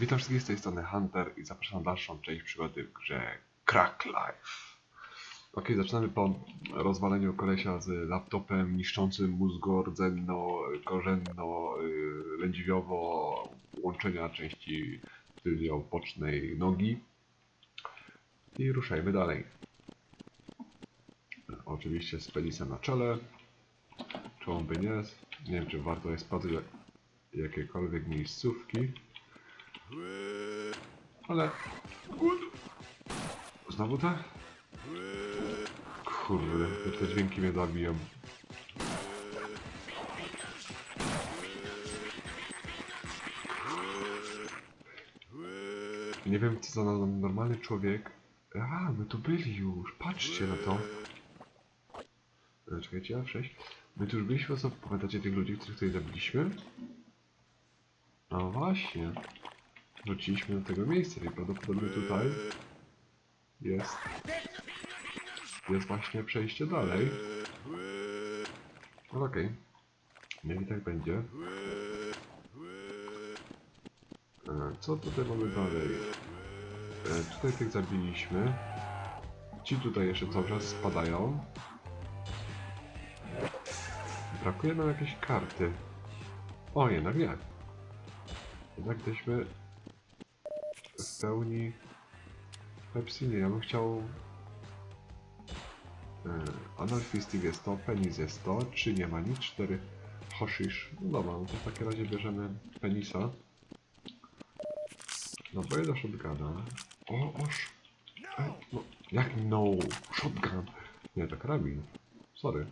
Witam wszystkich z tej strony Hunter i zapraszam na dalszą część przygody w grze Crack Life. Ok, zaczynamy po rozwaleniu kolesia z laptopem niszczącym mózgo, rdzenno, korzenno, yy, lędźwiowo łączenia części tyliobocznej nogi. I ruszajmy dalej. Oczywiście z penisem na czele. Czemu by nie? Nie wiem, czy warto jest jak- jakiekolwiek miejscówki. Ale... Znowu te? Kurde, już te dźwięki mnie zabiją. Nie wiem, co za normalny człowiek. A, my tu byli już. Patrzcie na to. E, Czekajcie, ja przejść. My tu już byliśmy, co pamiętacie tych ludzi, których tutaj zabiliśmy? No właśnie. Wróciliśmy do tego miejsca i prawdopodobnie tutaj jest jest właśnie przejście dalej. No okej. Niech i tak będzie. E, Co tutaj mamy dalej? E, Tutaj tych zabiliśmy. Ci tutaj jeszcze cały czas spadają. Brakuje nam jakiejś karty. O, jednak nie. Jednak jesteśmy w pełni Pepsi nie, ja bym chciał e, Anal Fisting jest to, penis jest to, 3 nie ma nic, 4 hoshish. No dobra, no to w takim razie bierzemy penisa. No boję do shotguna. O, oż. Ej, no, jak no? Shotgun. Nie, to karabin. Sorry.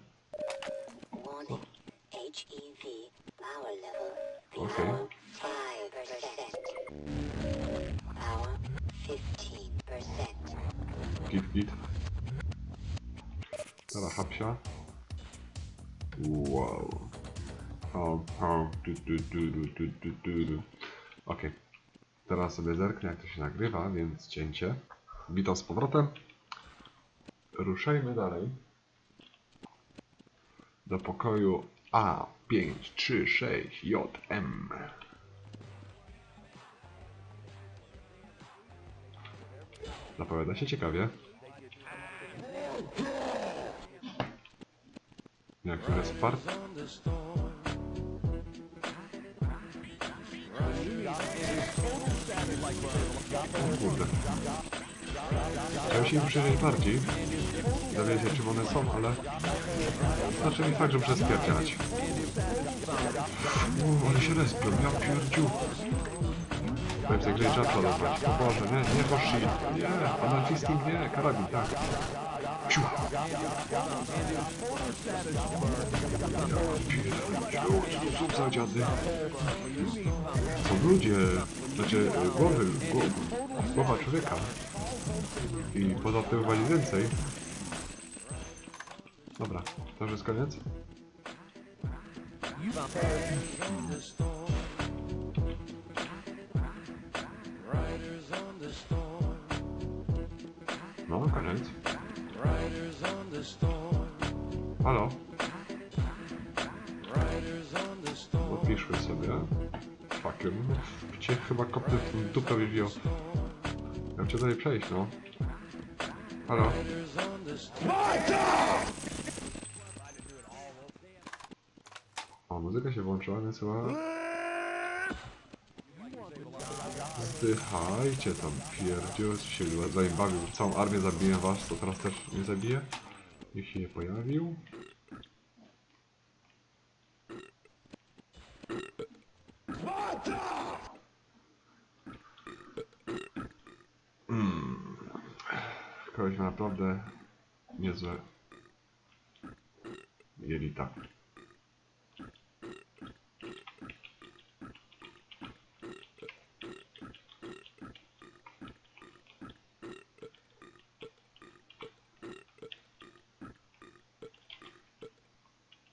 Power level Okay. Git, git. Dobra, hapsia. Wow. Du, du, du, du, du, du, du. Okej. Teraz sobie zerknę, jak to się nagrywa, więc cięcie. Witam z powrotem. Ruszajmy dalej. Do pokoju A536JM. Zapowiada się ciekawie. Jak to jest part? O kurde. Chciałem się im przyjrzeć bardziej. Dowiedzieć się czym one są, ale... Znaczy mi fakt, że muszę spierdziać. Uuu, ale się respią, ja pierdziu. Sobie, gdzie trzeba przelować. O Boże, nie, nie Hoshi. Nie, anarchisting nie, karabin, tak. Pierdziu, co to za dziady? Są ludzie, znaczy głowy, głow, głowa człowieka. I poza tym wali więcej. Dobra, to już jest koniec? No, kręć. Halo. Odpiszmy sobie. Fakiem. Cię chyba kopnę w tym dupę wywio. Ja cię tutaj przejść, no. Halo. O, muzyka się włączyła, więc chyba... Zdychajcie tam, pierdziu, się zanim bawił. Całą armię zabiję was, to teraz też nie zabiję. Niech się nie pojawił. Mm. Kogoś ma naprawdę niezłe jelita.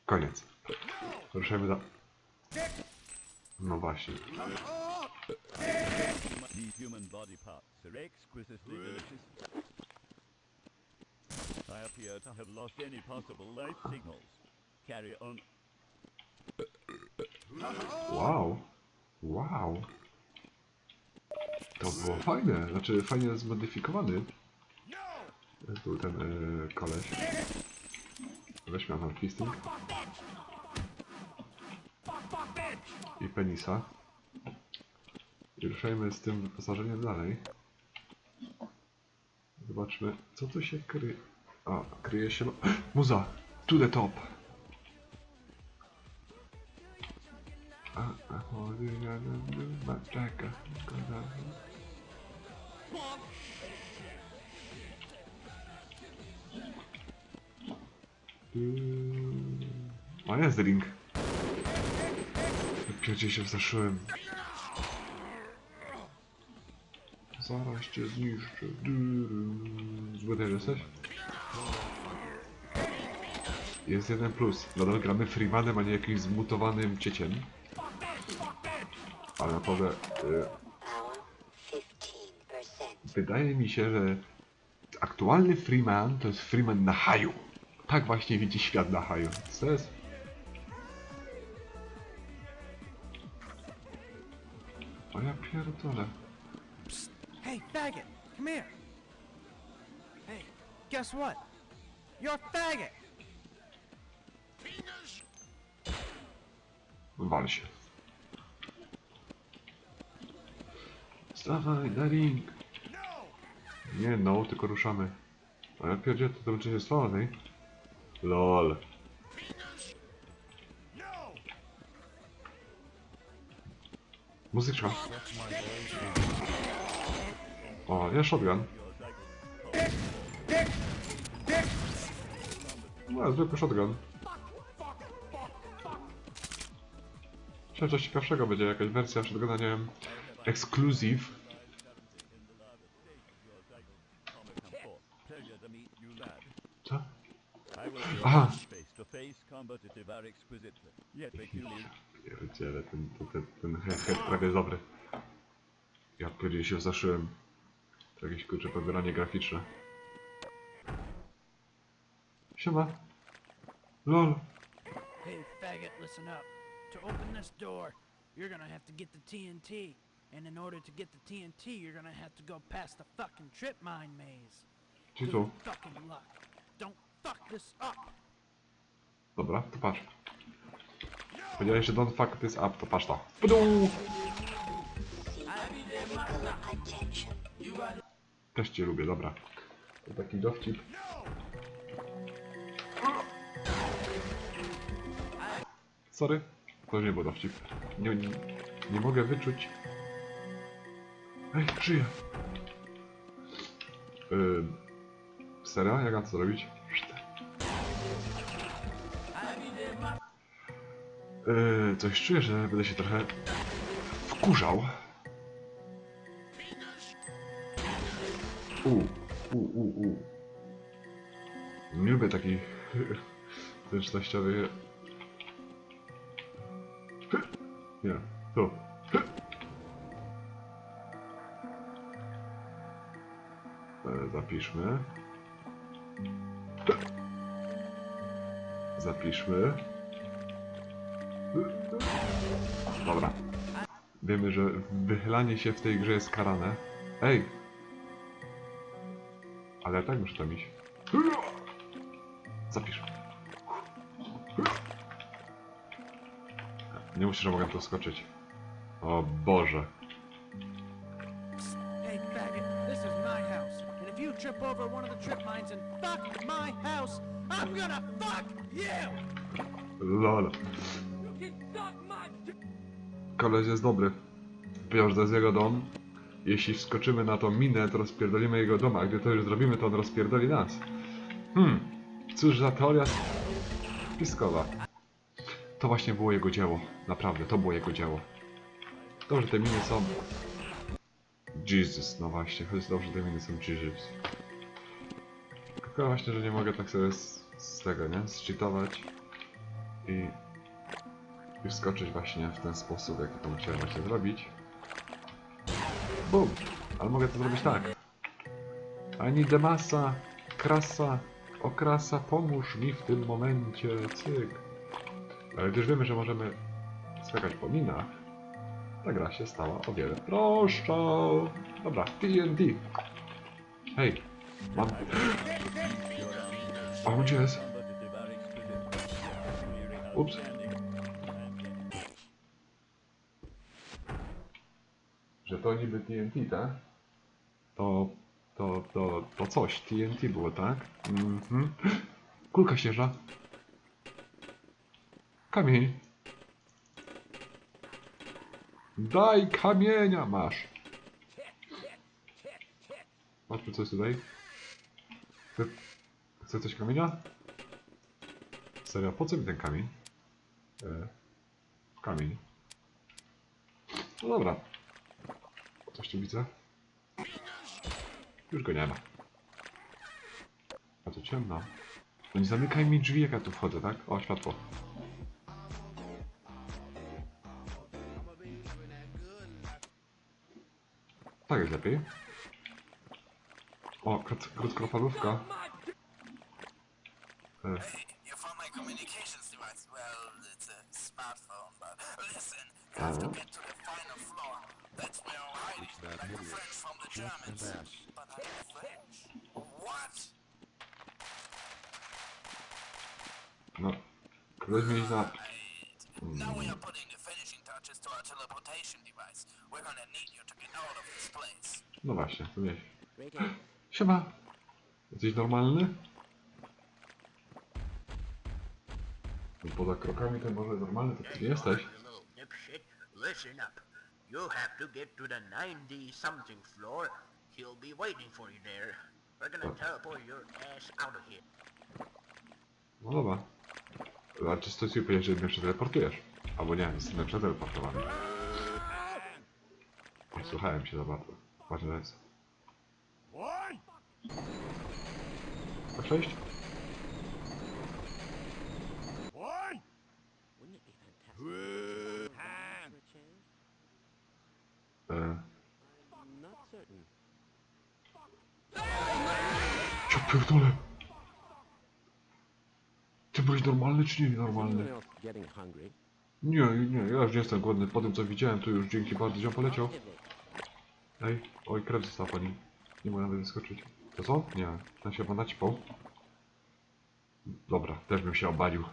Koniec. Ruszajmy da... No właśnie. I appear to have lost any possible life signals. Carry on. Wow. Wow. To było fajne, znaczy fajnie zmodyfikowany. Był ten e, koleś. Weźmy anarchisting. I penisa. I ruszajmy z tym wyposażeniem dalej. Zobaczmy, co tu się kryje. A, kryje się... Muza! To the top! A, O, jest ring. Pierdzie się wzaszyłem. Zaraz cię zniszczę. Zły też jesteś? Jest jeden plus. Nadal gramy Freemanem, a nie jakimś zmutowanym cieciem. Ale naprawdę... Y, Power 15%. wydaje mi się, że aktualny Freeman to jest Freeman na haju. Tak właśnie widzi świat na haju. Co jest? O ja pierdolę. Hey, faggot, come here. Hey, guess what? You're a faggot. Wal się. Stawaj na ring. Nie no, tylko ruszamy. A ja pierdzie, to będzie stolnej. LOL. Muzyczka. O, jest shotgun. No, zwykły shotgun. Myślałem, coś ciekawszego będzie, jakaś wersja shotguna, nie wiem, exclusive. Pleasure to meet you, lad. Co? I will be Aha. face to combative are exquisite, yet peculiar. Pierdziele, ten, ten, ten, ten prawie jest dobry. Ja pierdziele się zaszyłem. To jakieś kurcze pobieranie graficzne. Siema. LOL. Hey, faggot, listen up. To open this door, you're gonna have to get the TNT. And in order to get the TNT, you're gonna have to go past the fucking trip mine maze. Good tu. fucking luck. Don't fuck this up. Dobra, to patrz. Powiedziałeś, że don't fuck this up, to patrz to. Też cię lubię, dobra. To taki dowcip. Sorry, to nie był dowcip. Nie, nie, nie mogę wyczuć. Ej, żyję. Yy, serio? Jak mam to zrobić? Yy, coś czuję, że będę się trochę wkurzał. U, u, u, u. Nie lubię takich zręcznościowych. Nie, tu. E, Zapiszmy. Zapiszmy. Dobra. Wiemy, że wychylanie się w tej grze jest karane. Ej, ale ja tak muszę tam iść. Zapisz. Nie musisz, że mogę tu skoczyć. O Boże. Hey, faggot, this is my house. And if you trip over one of the trip mines and fuck my house, I'm gonna fuck you! Lol. Koleś jest dobry. Powiedział, że to jest jego dom. Jeśli wskoczymy na tą minę, to rozpierdolimy jego dom, a gdy to już zrobimy, to on rozpierdoli nas. Hmm. Cóż za teoria spiskowa. To właśnie było jego dzieło. Naprawdę, to było jego dzieło. Że te miny są... Jesus, no właśnie, choć dobrze, że te miny są Jesus. Tylko właśnie, że nie mogę tak sobie z, z tego, nie? Zcheatować i, i wskoczyć właśnie w ten sposób, jaki to chciałem właśnie zrobić. Bum! Ale mogę to zrobić tak. Ani demasa, krasa, okrasa, pomóż mi w tym momencie, cyk. Ale gdyż wiemy, że możemy skakać po minach, ta gra się stała o wiele prostsza. Dobra, TNT. Hej, mam... A on jest? Ups. To niby TNT, tak? To... To, to, to coś, TNT było, tak? Mhm. Kulka śnieżna. Kamień. Daj kamienia, masz. Patrzmy co jest tutaj. Chce, chce coś kamienia? Serio, po co mi ten kamień? E, kamień. No dobra. Coś tu widzę? Już go nie ma. A to ciemno. No nie zamykaj mi drzwi jak ja tu wchodzę, tak? O, światło. Tak jest lepiej. O, krót- krótkofalówka. E, To to where I'm. I'm French from the Germans. But I'm French. What? no. Ktoś mi na... Now we are putting the finishing touches to our teleportation device. We're gonna need you to get out of this place. No właśnie, tu wieś. Siema. Jesteś normalny? No Poza krokami to może normalny, to ty nie jesteś. Listen up. You have to get to the 9D something floor. He'll be waiting for you there. We're gonna teleport your ass out of here. No dobra. A czy stoi ci powiedzieć, że mnie przeteleportujesz? Albo nie, jestem przeteleportowany. Nie Słuchałem się za bardzo. Właśnie to jest. Po sześć? E... Ja pierdolę! Ty byłeś normalny czy nie normalny? Nie, nie, ja już nie jestem głodny. Po tym co widziałem, to już dzięki bardzo ziom poleciał. Ej, oj, krew została po nim. Nie mogę nawet wyskoczyć. To co? Nie, ten się chyba naćpał. Dobra, też bym się obalił.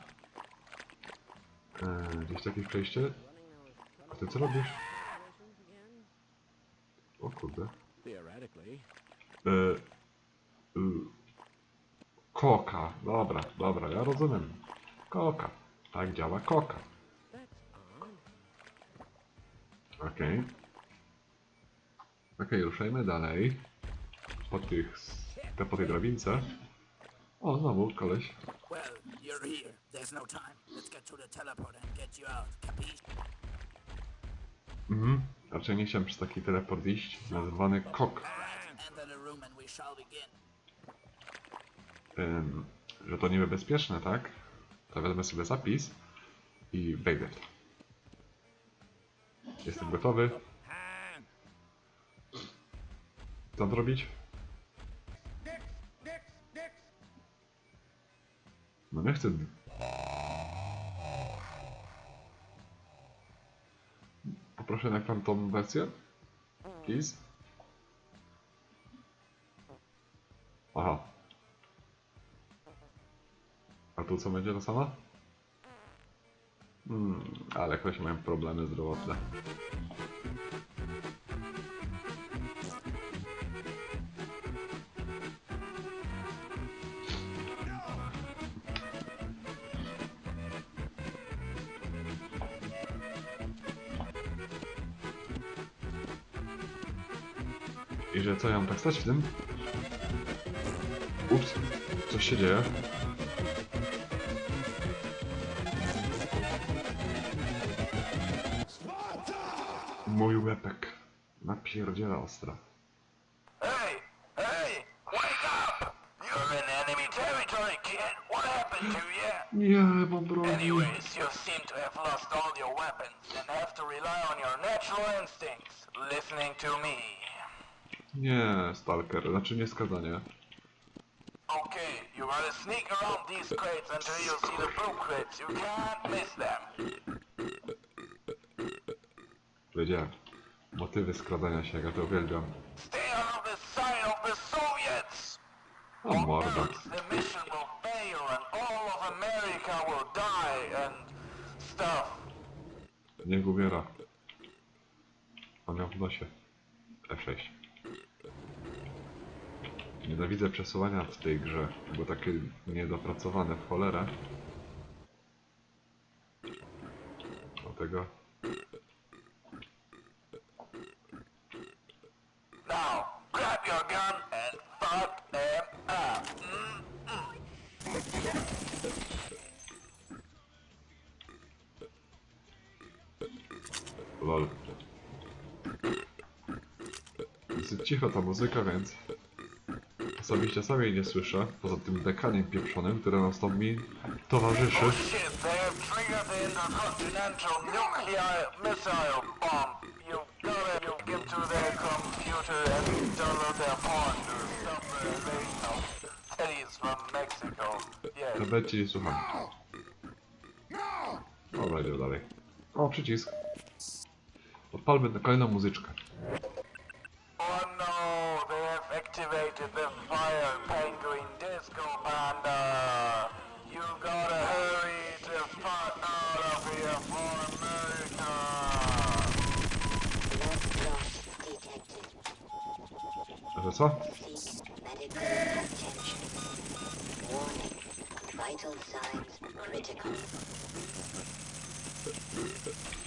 Eee, gdzieś jakieś przejście? A ty co robisz? O kurde. Eee, y, koka. Dobra, dobra, ja rozumiem. Koka. Tak działa koka. Okej. Okej, ruszajmy dalej. Po tych... Te, po tej drabince. O, znowu koleś. Well, you're here. There's no time. Let's get to the teleport and get you out. Capiche? Mhm. Raczej nie chciałem przez taki teleport iść, nazywany kok. Ym, że to niebezpieczne, tak? To wezmę sobie zapis i wejdę w to. Jestem gotowy. Co zrobić? No nie chcę... Poproszę na ekran tą wersję. Please. Aha. A tu co będzie to sama? Hmm, ale jakoś mają problemy zdrowotne. I że co ja mam tak stać w tym? Ups, coś się dzieje. Mój łepek. Napierdziela ostra. Hey! Hey! Wake up! You're in enemy territory, kid. What happened to you? Nie, mam broni. Anyways, you seem to have lost all your weapons and have to rely on your natural instincts. Listening to me. Nie, stalker, znaczy nie skazanie. Okay, you sneak around these crates until you see the blue crates. You can't miss them. Wiedziałem. Motywy skradania się, ja to uwielbiam. Stay on the side of the Soviets! O morda. The mission will fail and all of America will die and stuff. Niech umiera. On miał w nosie. F6. Nienawidzę przesuwania w tej grze, bo takie niedopracowane w cholerę. Dlatego lol. Dosyć cicho ta muzyka, więc Osobiście sam jej nie słyszę, poza tym dekaniem pieprzonym, który nam stąd mi towarzyszy. Tebeci, słucham. Dobra, idę dalej. O, przycisk. Odpalmy kolejną muzyczkę. co?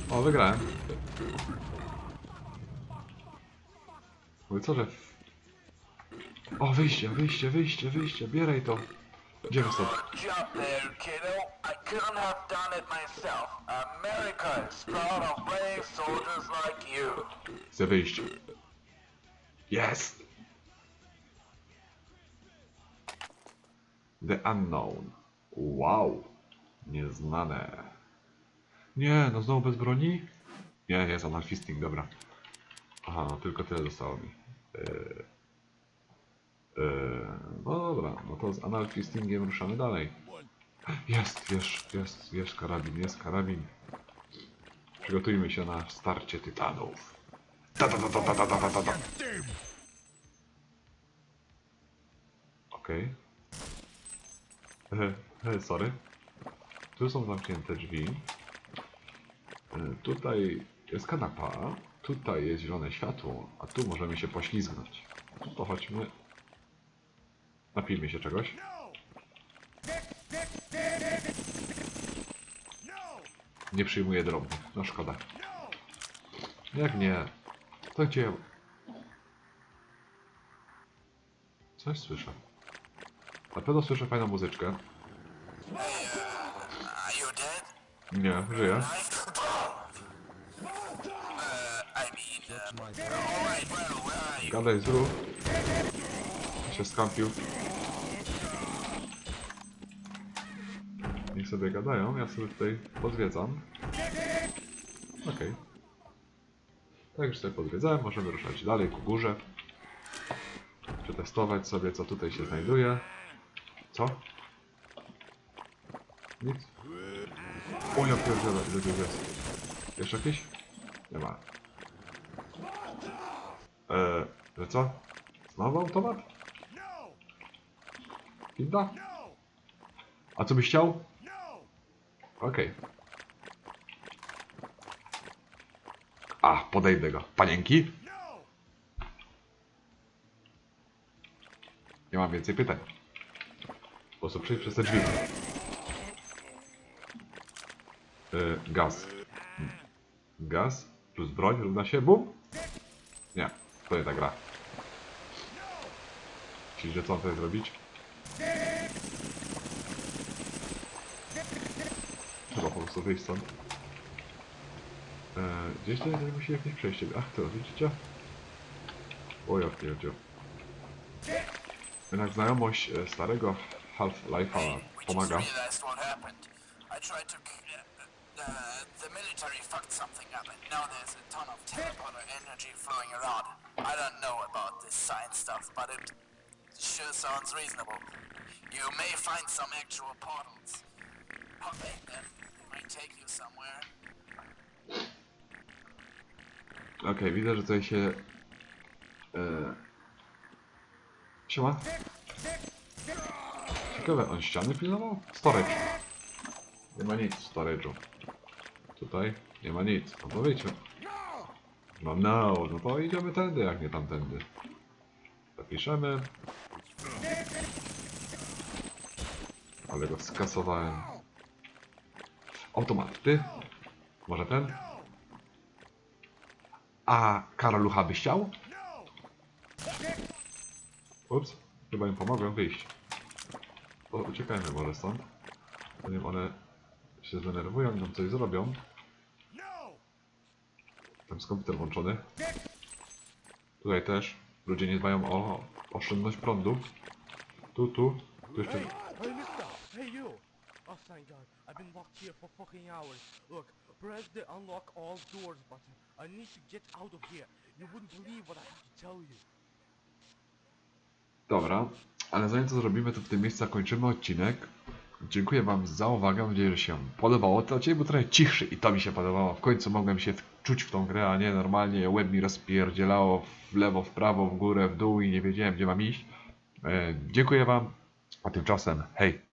O, wygrałem. Oj, co że... O, wyjście, wyjście, wyjście, wyjście, bieraj to. Gdzie to? Chcę wyjść. Jest! The Unknown. Wow. Nieznane. Nie, no znowu bez broni? Nie, jest analfisting, dobra. Aha, no tylko tyle zostało mi. Yy, yy, no dobra, no to z analfistingiem ruszamy dalej. Jest, jest, jest, jest karabin, jest karabin. Przygotujmy się na starcie tytanów. Ta, ta, ta, ta, ta, ta, ta, ta, ta. Okej. Okay. Sorry. Tu są zamknięte drzwi. E, Tutaj jest kanapa. Tutaj jest zielone światło, a tu możemy się poślizgnąć. To chodźmy. Napijmy się czegoś. Nie przyjmuję drobnych. No szkoda. Jak nie? To gdzie? Coś słyszę. Na pewno słyszę fajną muzyczkę. Nie, żyję. Uh, you? Gadaj zrób. Się skampił. Niech sobie gadają, ja sobie tutaj podwiedzam. Okej. Tak już sobie podwiedzałem, możemy ruszać dalej ku górze. Przetestować sobie, co tutaj się znajduje. Co? Nic. O, ja pierdzielę, ile tu jest. Jeszcze jakieś? Nie ma. Eee, że co? Znowu automat? Pinda? A co byś chciał? Okej. A, podejdę go. Panienki? Nie mam więcej pytań. Po prostu przejść przez te drzwi. Yy, gaz. Gaz plus broń równa się bum? Nie, to nie ta gra. Czyli, że co mam tutaj zrobić? Trzeba po prostu wyjść stąd. Eee, gdzieś tutaj musi jakieś przejście. Ach, to widzicie? O ja pierdziu. Jednak znajomość e, starego Half-Life'a We pomaga. just realized what happened. I tried to... Uh, uh, the military fucked something up and now there's a ton of teleporter energy flowing around. I don't know about this science stuff, but it sure sounds reasonable. You may find some actual portals. Hop in them. Might take you somewhere. Okej, widzę, że tutaj się... Siema. Ciekawe, on ściany pilnował? Storage. Nie ma nic w storage'u. Tutaj nie ma nic. No to wiecie. No no, no to idziemy tędy, jak nie tamtędy. Zapiszemy. Ale go skasowałem. Automat, ty? Może ten? A Karolucha by chciał? Ups, chyba im pomogłem wyjść. To uciekajmy może stąd. Zanim one się zdenerwują nam coś zrobią. Tam jest komputer włączony. Tutaj też. Ludzie nie dbają o oszczędność prądu. Tu, tu. Tu jeszcze... Oh, thank God. I've been locked here for fucking hours. Look, press the unlock all doors button. I need to get out of here. You wouldn't believe what I have to tell you. Dobra, ale zanim to zrobimy, to w tym miejscu zakończymy odcinek. Dziękuję Wam za uwagę, mam nadzieję, że się podobało. To odcinek był trochę cichszy i to mi się podobało. W końcu mogłem się czuć w tą grę, a nie normalnie łeb mi rozpierdzielało w lewo, w prawo, w górę, w dół i nie wiedziałem, gdzie mam iść. E, dziękuję Wam, a tymczasem hej!